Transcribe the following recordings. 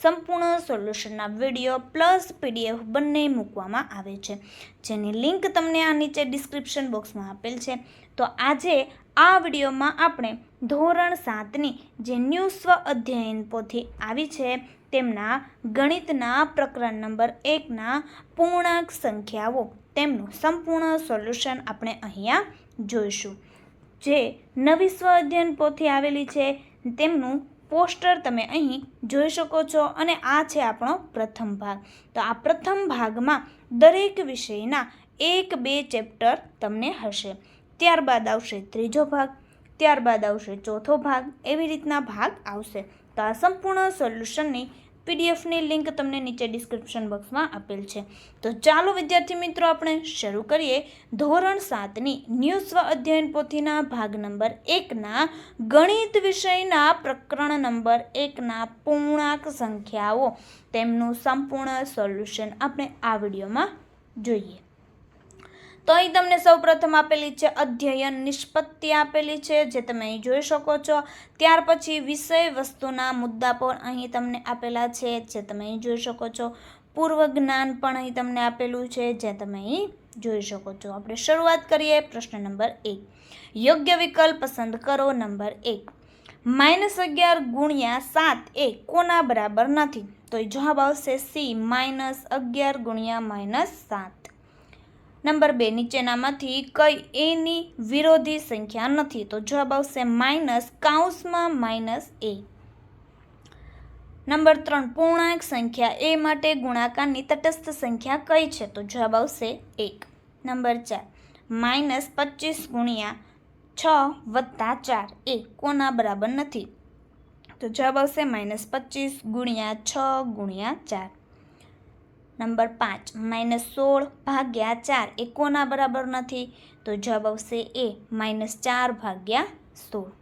સંપૂર્ણ સોલ્યુશનના video plus PDF બંને મૂકવામાં આવે છે. જેની લિંક તમને આ નીચે ડિસ્ક્રિપ્શન બોક્સમાં આપેલ છે. તો આજે આ વિડીયોમાં આપણે ધોરણ સાતની જે ન્યૂ સ્વ અધ્યયન પોથી આવી છે, તેમના ગણિતના પ્રકરણ નંબર એકના પૂર્ણાંક સંખ્યાઓ, તેમનું સંપૂર્ણ સોલ્યુશન આપણે અહીંયા જોઈશું. જે નવી સ્વ અધ્યયન પોથી આવેલી છે, તેમનું પોસ્ટર તમે અહીં જોઈ શકો છો અને આ છે આપણો પ્રથમ ભાગ. તો આ પ્રથમ ભાગમાં દરેક વિષયના એક બે ચેપ્ટર તમને હશે. ત્યારબાદ આવશે ત્રીજો ભાગ, ત્યારબાદ આવશે ચોથો ભાગ, એવી રીતના ભાગ આવશે. તો આ સંપૂર્ણ સોલ્યુશનની પીડીએફની લિંક તમને નીચે ડિસ્ક્રિપ્શન બોક્સમાં આપેલ છે. તો ચાલો વિદ્યાર્થી મિત્રો, આપણે શરૂ કરીએ. ધોરણ સાતની ન્યૂ સ્વ અધ્યયન પોથીના ભાગ નંબર એકના ગણિત વિષયના પ્રકરણ નંબર એકના પૂર્ણાંક સંખ્યાઓ. તેમનું સંપૂર્ણ સોલ્યુશન આપણે આ વિડીયોમાં જોઈએ. તો અહીં તમને સૌપ્રથમ આપેલી છે અધ્યયન નિષ્પત્તિ આપેલી છે, જે તમે અહીં જોઈ શકો છો. ત્યાર પછી વિષય વસ્તુના મુદ્દા પણ અહીં તમને આપેલા છે, જે તમે અહીં જોઈ શકો છો. પૂર્વ જ્ઞાન પણ અહીં તમને આપેલું છે, જે તમે અહીં જોઈ શકો છો. આપણે શરૂઆત કરીએ પ્રશ્ન નંબર એક. યોગ્ય વિકલ્પ પસંદ કરો, નંબર એક. માઇનસ અગિયાર ગુણ્યા સાત એ કોના બરાબર નથી? તો જવાબ આવશે સી, માઇનસ અગિયાર ગુણ્યા માઇનસ સાત. નંબર બે, નીચેનામાંથી કઈ એની વિરોધી સંખ્યા નથી. તો જવાબ આવશે માઇનસ કાઉન્સમાં માઇનસ એ નંબર ત્રણ, પૂર્ણાંક સંખ્યા એ માટે ગુણાકારની તટસ્થ સંખ્યા કઈ છે? તો જવાબ આવશે એક. નંબર ચાર, માઇનસ પચીસ ગુણ્યા છ વત્તા ચાર. એ કોના બરાબર નથી? તો જવાબ આવશે માઇનસ પચીસ ગુણ્યા છ ગુણ્યા ચાર. નંબર પાંચ, માઇનસ સોળ ભાગ્યા ચાર, એ કોના બરાબર નથી? તો જવાબ આવશે એ, માઇનસ ચાર ભાગ્યા સોળ.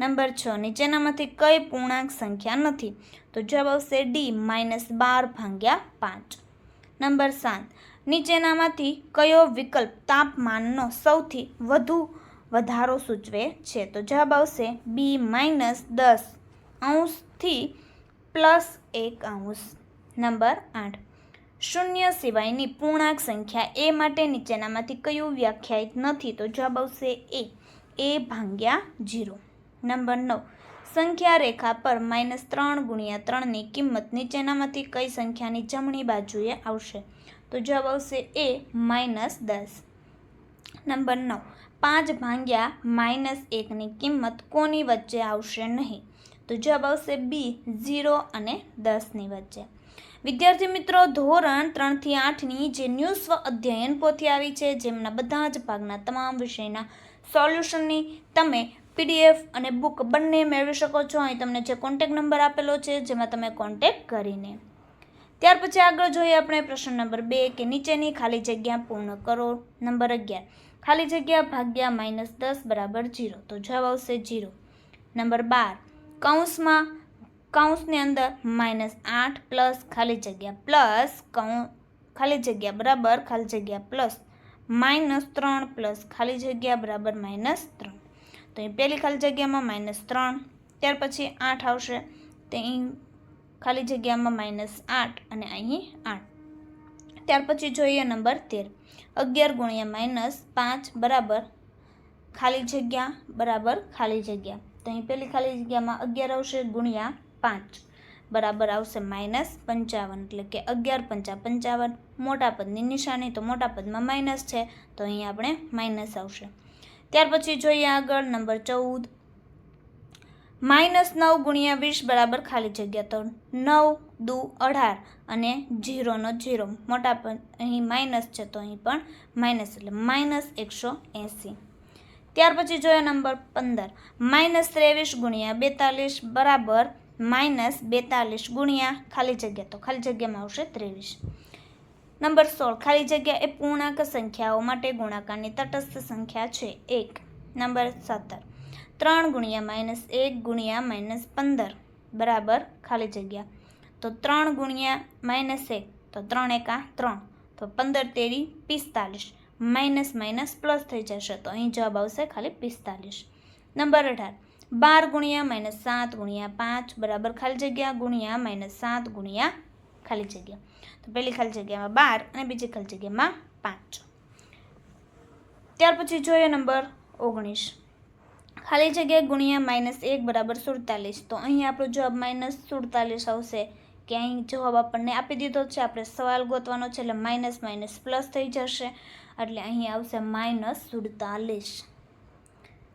નંબર છ, નીચેનામાંથી કઈ પૂર્ણાંક સંખ્યા નથી? તો જવાબ આવશે ડી, માઇનસ બાર ભાગ્યા પાંચ. નંબર સાત, નીચેનામાંથી કયો વિકલ્પ તાપમાનનો સૌથી વધુ વધારો સૂચવે છે? તો જવાબ આવશે બી, માઇનસ દસ અંશથી પ્લસ એક અંશ. નંબર આઠ શૂન્ય સિવાયની પૂર્ણાંક સંખ્યા એ માટે નીચેનામાંથી કયું વ્યાખ્યાયિત નથી તો જવાબ આવશે એ. એ ભાંગ્યા જીરો. નંબર નવ. સંખ્યા રેખા પર માઇનસ ત્રણ ગુણ્યા ત્રણની કિંમત નીચેનામાંથી કઈ સંખ્યાની જમણી બાજુએ આવશે? તો જવાબ આવશે એ માઇનસ દસ. નંબર નવ. પાંચ ભાંગ્યા માઇનસ એકની કિંમત કોની વચ્ચે આવશે નહીં? તો જવાબ આવશે બી ઝીરો અને દસની વચ્ચે. વિદ્યાર્થી મિત્રો, ધોરણ ત્રણથી આઠની જે ન્યૂ સ્વ અધ્યયન પોથી આવી છે, જેમના બધા જ ભાગના તમામ વિષયના સોલ્યુશનની તમે પીડીએફ અને બુક બંને મેળવી શકો છો. અહીં તમને જે કોન્ટેક નંબર આપેલો છે, જેમાં તમે કોન્ટેક કરીને. ત્યાર પછી આગળ જોઈએ આપણે પ્રશ્ન નંબર બે, કે નીચેની ખાલી જગ્યા પૂર્ણ કરો. નંબર અગિયાર, ખાલી જગ્યા ભાગ્યા માઇનસ દસ બરાબર જીરો, તો જવાબ આવશે જીરો. નંબર બાર, કૌંસમાં કૌંસની અંદર માઇનસ આઠ પ્લસ ખાલી જગ્યા પ્લસ કૌ, ખાલી જગ્યા બરાબર, ખાલી જગ્યા પ્લસ માઇનસ ત્રણ પ્લસ ખાલી જગ્યા બરાબર માઇનસ ત્રણ. તો અહીં પહેલી ખાલી જગ્યામાં માઇનસ ત્રણ, ત્યાર પછી આઠ આવશે. તે અહીં ખાલી જગ્યામાં માઇનસ આઠ અને અહીં આઠ. ત્યાર પછી જોઈએ નંબર તેર. અગિયાર ગુણ્યા માઇનસ પાંચ બરાબર ખાલી જગ્યા, બરાબર ખાલી જગ્યા. તો અહીં પહેલી ખાલી જગ્યામાં અગિયાર આવશે ગુણ્યા પાંચ. બરાબર આવશે માઇનસ પંચાવન, એટલે કે અગિયાર પંચા પંચાવન. મોટા પદની નિશાની તો મોટા પદમાં માઇનસ છે, તો અહીં આપણે માઇનસ આવશે. ત્યાર પછી જોઈએ આગળ નંબર ચૌદ. માઇનસ નવ ગુણ્યા વીસ બરાબર ખાલી જગ્યા તો નવ દુ અઢાર અને જીરોનો જીરો મોટા પદ અહીં માઇનસ છે તો અહીં પણ માઇનસ, એટલે માઇનસ એકસો એંસી. ત્યાર પછી જોયો નંબર પંદર. માઇનસ ત્રેવીસ ગુણ્યા બેતાલીસ બરાબર માઇનસ બેતાલીસ ગુણ્યા ખાલી જગ્યા તો ખાલી જગ્યામાં આવશે ત્રેવીસ. નંબર સોળ, ખાલી જગ્યા એ પૂર્ણાંક સંખ્યાઓ માટે ગુણાકારની તટસ્થ સંખ્યા છે એક. નંબર સત્તર, ત્રણ ગુણ્યા માઇનસ એક ગુણ્યા માઇનસ પંદર, બરાબર ખાલી જગ્યા. તો ત્રણ ગુણ્યા માઇનસ એક, તો ત્રણ એકા ત્રણ, તો પંદર તેરી પિસ્તાલીસ માઇનસ માઇનસ પ્લસ થઈ જશે તો અહીં જવાબ આવશે ખાલી પિસ્તાલીસ. નંબર અઢાર બાર ગુણ્યા માઇનસ સાત ગુણ્યા પાંચ બરાબર ખાલી જગ્યા ગુણ્યા માઇનસ સાત ગુણ્યા ખાલી જગ્યા. તો પહેલી ખાલી જગ્યામાં બાર અને બીજી ખાલી જગ્યામાં પાંચ. ત્યાર પછી જોઈએ નંબર ઓગણીસ. ખાલી જગ્યા ગુણ્યા માઇનસ એક બરાબર સુડતાલીસ. તો અહીં આપણો જવાબ માઇનસ સુડતાલીસ આવશે. કે અહીં જવાબ આપણને આપી દીધો છે. આપણે સવાલ ગોતવાનો છે એટલે માઇનસ માઇનસ પ્લસ થઈ જશે. એટલે અહીં આવશે માઇનસ સુડતાલીસ.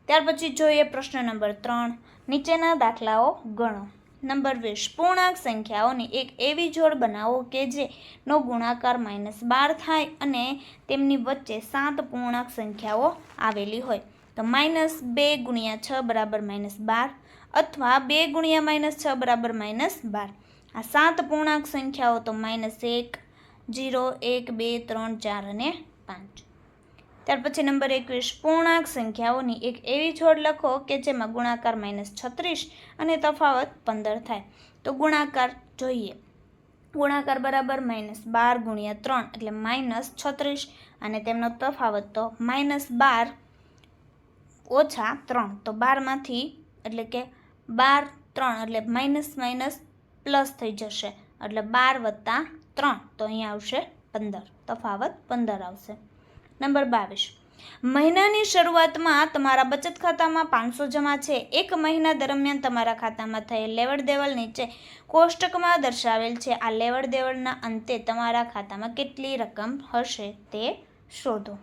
ત્યાર પછી જોઈએ પ્રશ્ન નંબર ત્રણ. નીચેના દાખલાઓ ગણો. નંબર વીસ પૂર્ણાંક સંખ્યાઓની એક એવી જોડ બનાવો કે જે નો ગુણાકાર માઇનસ બાર થાય અને તેમની વચ્ચે સાત પૂર્ણાંક સંખ્યાઓ આવેલી હોય. તો માઇનસ બે ગુણ્યા છ બરાબર માઇનસ બાર અથવા બે ગુણ્યા માઇનસ છ બરાબર માઇનસ બાર. આ સાત પૂર્ણાંક સંખ્યાઓ તો માઇનસ એક, જીરો, એક, બે, ત્રણ, ચાર અને પાંચ. ત્યાર પછી નંબર એકવીસ, પૂર્ણાંક સંખ્યાઓની એક એવી જોડ લખો કે જેમાં ગુણાકાર માઇનસ છત્રીસ અને તફાવત પંદર થાય. તો ગુણાકાર જોઈએ. ગુણાકાર બરાબર માઇનસ બાર ગુણ્યા ત્રણ એટલે માઇનસ છત્રીસ અને તેમનો તફાવત તો માઇનસ બાર ઓછા ત્રણ. તો બારમાંથી એટલે કે બાર ત્રણ એટલે માઇનસ માઇનસ પ્લસ થઈ જશે. એટલે બાર વત્તા ત્રણ. તો અહીંયા આવશે પંદર. તફાવત પંદર આવશે. નંબર બાવીસ. મહિનાની શરૂઆતમાં તમારા બચત ખાતામાં પાંચસો જમા છે. એક મહિના દરમિયાન તમારા ખાતામાં થયેલ લેવડ દેવડ નીચે કોષ્ટકમાં દર્શાવેલ છે. આ લેવડ દેવડના અંતે તમારા ખાતામાં કેટલી રકમ હશે તે શોધો.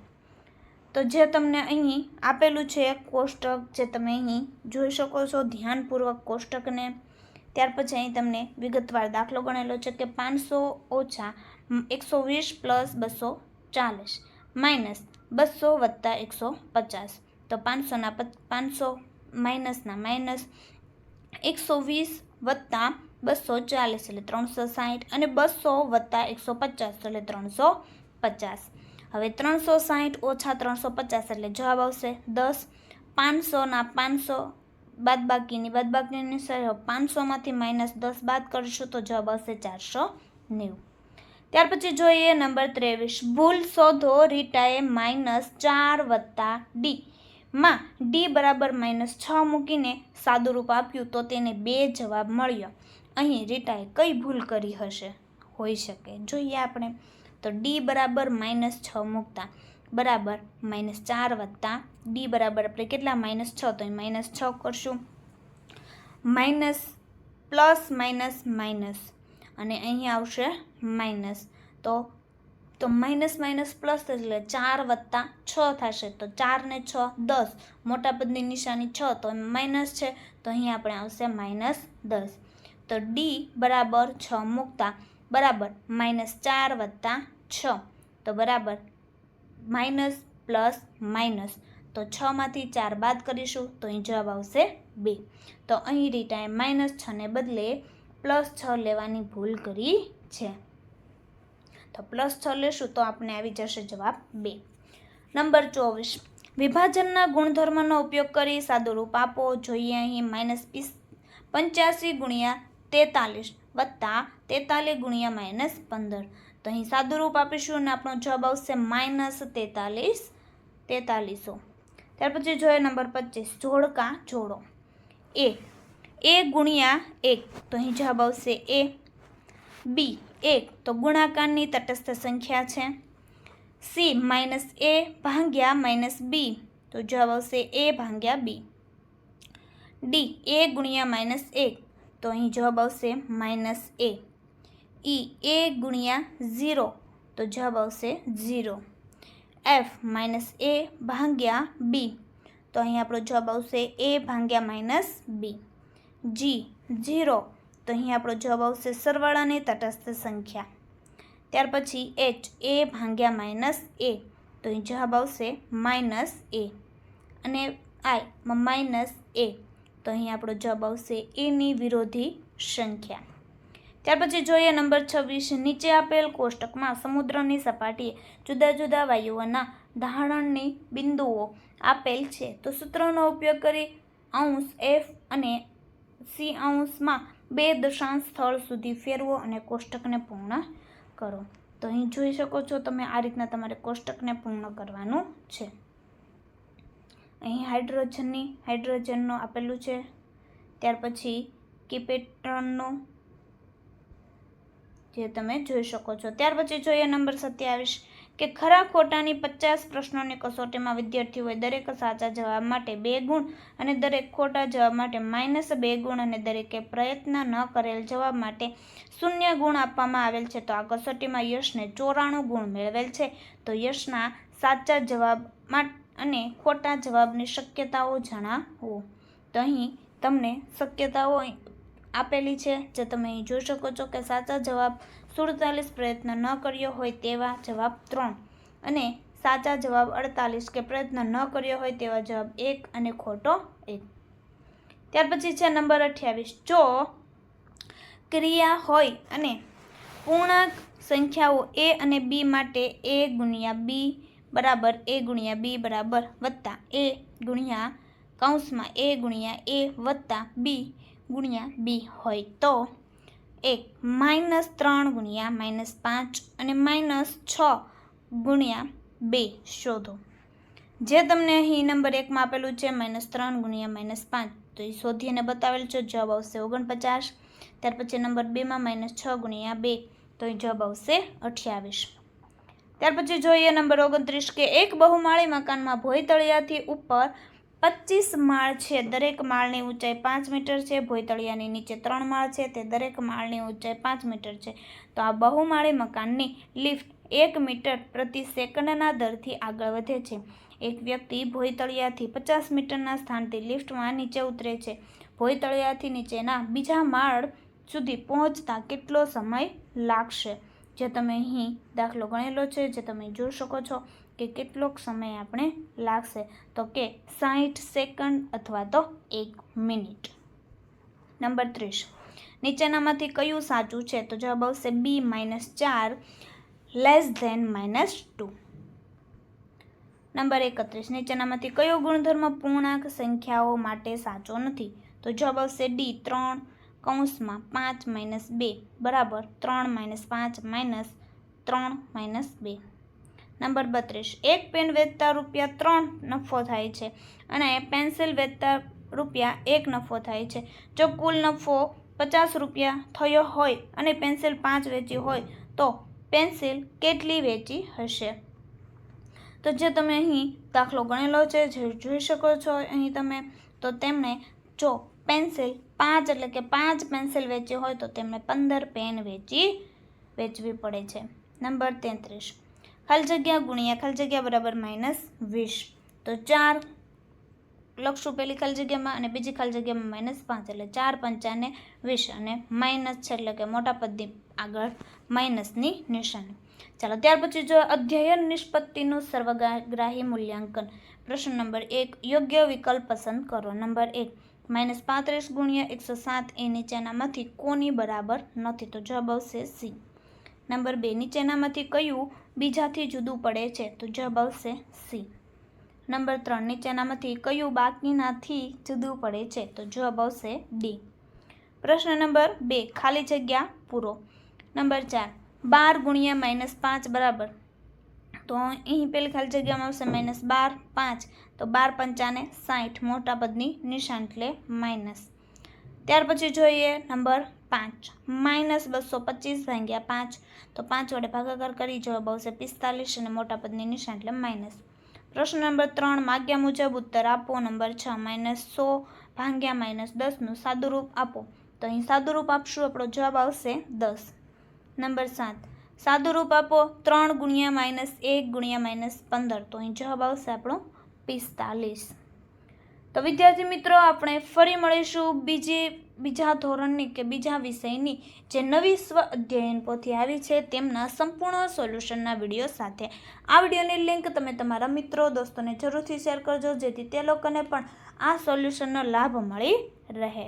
તો જે તમને અહીં આપેલું છે કોષ્ટક, જે તમે અહીં જોઈ શકો છો, ધ્યાનપૂર્વક કોષ્ટકને. ત્યાર પછી અહીં તમને વિગતવાર દાખલો ગણેલો છે કે પાંચસો ઓછા એકસો વીસ પ્લસ બસો ચાલીસ. માઇનસ બસો વત્તા એકસો પચાસ. તો પાંચસોના પાંચસો માઇનસના માઇનસ એકસો વીસ વત્તા બસો ચાલીસ એટલે ત્રણસો સાહીઠ અને બસો વત્તા એકસો પચાસ એટલે ત્રણસો પચાસ. હવે ત્રણસો સાહીઠ ઓછા ત્રણસો પચાસ એટલે જવાબ આવશે દસ. પાંચસોના પાંચસો બાદબાકીની બાદબાકીની પાંચસોમાંથી માઇનસ દસ બાદ કરીશું તો જવાબ આવશે ચારસો નેવું. ત્યાર પછી જોઈએ નંબર ત્રેવીસ. ભૂલ શોધો રીટાએ માઇનસ ચાર વત્તા ડી માં ડી બરાબર માઇનસ છ મૂકીને સાદુરૂપ આપ્યું તો તેને બે જવાબ મળ્યો. અહીં રીટાએ કઈ ભૂલ કરી હશે? હોઈ શકે. જોઈએ આપણે. તો ડી બરાબર માઇનસ છ મૂકતા. બરાબર માઇનસ ચાર વત્તા ડી બરાબર આપણે કેટલા? માઇનસ છ. તો માઇનસ છ કરશું. Minus plus minus minus. અને અહીં આવશે માઇનસ તો તો માઇનસ માઇનસ પ્લસ એટલે ચાર વત્તા છ થશે. તો ચાર ને છ, દસ. મોટા પદની નિશાની છ, તો માઇનસ છે. તો અહીં આપણે આવશે માઇનસ દસ. તો ડી બરાબર છ મૂકતા બરાબર માઇનસ ચાર વત્તા છ. તો બરાબર માઇનસ પ્લસ માઇનસ તો છમાંથી ચાર બાદ કરીશું, તો અહીં જવાબ આવશે બે. તો અહીં રીટાએ માઇનસ છને બદલે પ્લસ છ લેવાની ભૂલ કરી છે. તો પ્લસ છ લેશું તો આપણે આવી જશે જવાબ બે. નંબર ચોવીસ. વિભાજનના ગુણધર્મનો ઉપયોગ કરી સાદુરૂપ આપો. જોઈએ અહીં માઇનસ પીસ, પંચ્યાસી ગુણ્યા તેતાલીસ વત્તા તેતાલીસ ગુણ્યા માઇનસ પંદર. તો અહીં સાદુરૂપ આપીશું અને આપણો જવાબ આવશે માઇનસ તેતાલીસ, તેતાલીસો. ત્યાર પછી જોઈએ નંબર પચીસ. જોડકા જોડો. એ. એ ગુણ્યા એક. તો અહીં જવાબ આવશે એ બી એક. તો ગુણાકારની તટસ્થ સંખ્યા છે. સી માઇનસ એ ભાંગ્યા માઇનસ બી તો જવાબ આવશે એ ભાંગ્યા બી ડી એ ગુણ્યા માઇનસ એક. તો અહીં જવાબ આવશે માઇનસ એ ઈ એ ગુણ્યા ઝીરો તો જવાબ આવશે ઝીરો એફ માઇનસ એ ભાંગ્યા બી તો અહીં આપણો જવાબ આવશે એ ભાંગ્યા માઇનસ બી જી, ઝીરો. તો અહીં આપણો જવાબ આવશે સરવાળાની તટસ્થ સંખ્યા. ત્યાર પછી એચ એ ભાંગ્યા માઇનસ એ તો અહીં જવાબ આવશે માઇનસ એ અને આઈ માઇનસ એ તો અહીં આપણો જવાબ આવશે એની વિરોધી સંખ્યા. ત્યાર પછી જોઈએ નંબર છવ્વીસ. નીચે આપેલ કોષ્ટકમાં સમુદ્રની સપાટીએ જુદા જુદા વાયુઓના ધારણની બિંદુઓ આપેલ છે. તો સૂત્રનો ઉપયોગ કરી અંશ એફ અને સી અંશમાં બે દશાંશ સ્થળ સુધી ફેરવો અને કોષ્ટકને પૂર્ણ કરો. તો અહીં જોઈ શકો છો તમે આ રીતના તમારે કોષ્ટકને પૂર્ણ કરવાનું છે. અહીં હાઇડ્રોજનની, હાઇડ્રોજનનું આપેલું છે. ત્યાર પછી કિપેટ્રોનનું જે તમે જોઈ શકો છો. ત્યાર પછી જોઈએ નંબર સત્યાવીસ કે ખરા ખોટાની પચાસ પ્રશ્નોની કસોટીમાં વિદ્યાર્થીઓએ દરેક સાચા જવાબ માટે બે ગુણ અને દરેક ખોટા જવાબ માટે માઇનસ બે ગુણ અને દરેકે પ્રયત્ન ન કરેલ જવાબ માટે શૂન્ય ગુણ આપવામાં આવેલ છે. તો આ કસોટીમાં યશને ચોરાણું ગુણ મેળવેલ છે. તો યશના સાચા જવાબ અને ખોટા જવાબની શક્યતાઓ જણાવો. તો અહીં તમને શક્યતાઓ આપેલી છે. જે તમે અહીં જોઈ શકો છો કે સાચા જવાબ સુડતાલીસ પ્રયત્ન ન કર્યો હોય તેવા જવાબ ત્રણ. અને સાચા જવાબ અડતાલીસ કે પ્રયત્ન ન કર્યો હોય તેવા જવાબ એક અને ખોટો એક. ત્યાર પછી છે નંબર અઠ્યાવીસ. જો ક્રિયા હોય અને પૂર્ણાંક સંખ્યાઓ એ અને બી માટે એ ગુણ્યા બી બરાબર એ ગુણ્યા બી બરાબર વત્તા એ ગુણ્યા કૌંસમાં એ ગુણ્યા એ વત્તા બી ગુણ્યા બી હોય તો એક માઇનસ ત્રણ ગુણ્યા માઇનસ પાંચ અને માઇનસ છ ગુણ્યા બે શોધો. જે તમને અહીં નંબર એકમાં આપેલું છે માઇનસ ત્રણ ગુણ્યા માઇનસ પાંચ, તો એ શોધીને બતાવેલ છે, જવાબ આવશે ઓગણપચાસ. ત્યાર પછી નંબર બેમાં માઇનસ છ ગુણ્યા બે, તો એ જવાબ આવશે અઠ્યાવીસ. ત્યાર પછી જોઈએ નંબર ઓગણત્રીસ કે એક બહુમાળી મકાનમાં ભોયતળિયાથી ઉપર પચીસ માળ છે. દરેક માળની ઊંચાઈ પાંચ મીટર છે. ભોયતળિયાની નીચે ત્રણ માળ છે તે દરેક માળની ઊંચાઈ પાંચ મીટર છે. તો આ બહુમાળી મકાનની લિફ્ટ એક મીટર પ્રતિ સેકન્ડના દરથી આગળ વધે છે. એક વ્યક્તિ ભોયતળિયાથી પચાસ મીટરના સ્થાનથી લિફ્ટમાં નીચે ઉતરે છે. ભોયતળિયાથી નીચેના બીજા માળ સુધી પહોંચતા કેટલો સમય લાગશે? જે તમે અહીં દાખલો ગણેલો છે, જે તમે જોઈ શકો છો કે કેટલોક સમય આપણે લાગશે? તો કે સાઠ સેકન્ડ અથવા તો એક મિનિટ. નંબર ત્રીસ. નીચેનામાંથી કયું સાચું છે? તો જવાબ આવશે બી માઇનસ ચાર, less than minus two. Number એકત્રીસ. નીચેનામાંથી કયો ગુણધર્મ પૂર્ણાંક સંખ્યાઓ માટે સાચો નથી? તો જવાબ આવશે ડી, ત્રણ, કૌંસમાં પાંચ માઇનસ બે, બરાબર, ત્રણ માઇનસ પાંચ માઇનસ ત્રણ માઇનસ બે. નંબર બત્રીસ. એક પેન વેચતા રૂપિયા ત્રણ નફો થાય છે અને પેન્સિલ વેચતા રૂપિયા એક નફો થાય છે. જો કુલ નફો પચાસ રૂપિયા થયો હોય અને પેન્સિલ પાંચ વેચી હોય, તો પેન્સિલ કેટલી વેચી હશે? તો જે તમે અહીં દાખલો ગણેલો છે, જે જોઈ શકો છો અહીં તમે, તો તેમણે જો પેન્સિલ પાંચ એટલે કે પાંચ પેન્સિલ વેચી હોય, તો તેમણે પંદર પેન વેચી વેચવી પડે છે. નંબર તેત્રીસ. ખાલી જગ્યા ગુણ્યા, ખાલી જગ્યા બરાબર માઇનસ વીસ. તો ચાર લખશું પહેલી ખાલી જગ્યામાં અને બીજી ખાલી જગ્યામાં માઇનસ પાંચ, એટલે ચાર પંચાને વીસ અને માઇનસ છે એટલે કે મોટા પદની આગળ માઇનસની નિશાની. ચાલો, ત્યાર પછી જો અધ્યયન નિષ્પત્તિનું સર્વગ્રાહી મૂલ્યાંકન. પ્રશ્ન નંબર એક, યોગ્ય વિકલ્પ પસંદ કરો. નંબર એક માઇનસ પાંત્રીસ ગુણ્યા એકસો સાત એ નીચેનામાંથી કોની બરાબર નથી? તો જવાબ આવશે સી. નંબર બે, નીચેનામાંથી કયું બીજાથી જુદું પડે છે, તો જવાબ આવશે સી. નંબર ત્રણ, નીચેનામાંથી કયું બાકીનાથી જુદું પડે છે, તો જવાબ આવશે ડી. પ્રશ્ન નંબર બે, ખાલી જગ્યા પૂરો. નંબર ચાર, બાર ગુણ્યા માઇનસ પાંચ બરાબર. તો અહીં પેલી ખાલી જગ્યામાં આવશે માઇનસ બાર પાંચ, તો બાર પંચાને સાઠ, મોટા પદની નિશાન એટલે માઇનસ. ત્યાર પછી જોઈએ નંબર પાંચ. માઇનસ બસો પચીસ ભાગ્યા પાંચ. તો પાંચ વડે ભાગાકાર કરી જવાબ આવશે પિસ્તાલીસ અને મોટા પદની નિશાન એટલે માઇનસ. પ્રશ્ન નંબર ત્રણ, માગ્યા મુજબ ઉત્તર આપો. નંબર છ, માઇનસ સો ભાગ્યા માઇનસ દસનું સાદુરૂપ આપો. તો અહીં સાદુરૂપ આપશું, આપણો જવાબ આવશે દસ. નંબર સાત, સાદુરૂપ આપો ત્રણ ગુણ્યા માઇનસ એક ગુણ્યા માઇનસ પંદર. તો અહીં જવાબ આવશે આપણો પિસ્તાલીસ. તો વિદ્યાર્થી મિત્રો, આપણે ફરી મળીશું બીજી બીજા ધોરણની કે બીજા વિષયની જે નવી સ્વ અધ્યયન પોથી આવી છે તેમના સંપૂર્ણ સોલ્યુશનના વીડિયો સાથે. આ વિડીયોની લિંક તમે તમારા મિત્રો, દોસ્તોને જરૂરથી શેર કરજો, જેથી તે લોકોને પણ આ સોલ્યુશનનો લાભ મળી રહે.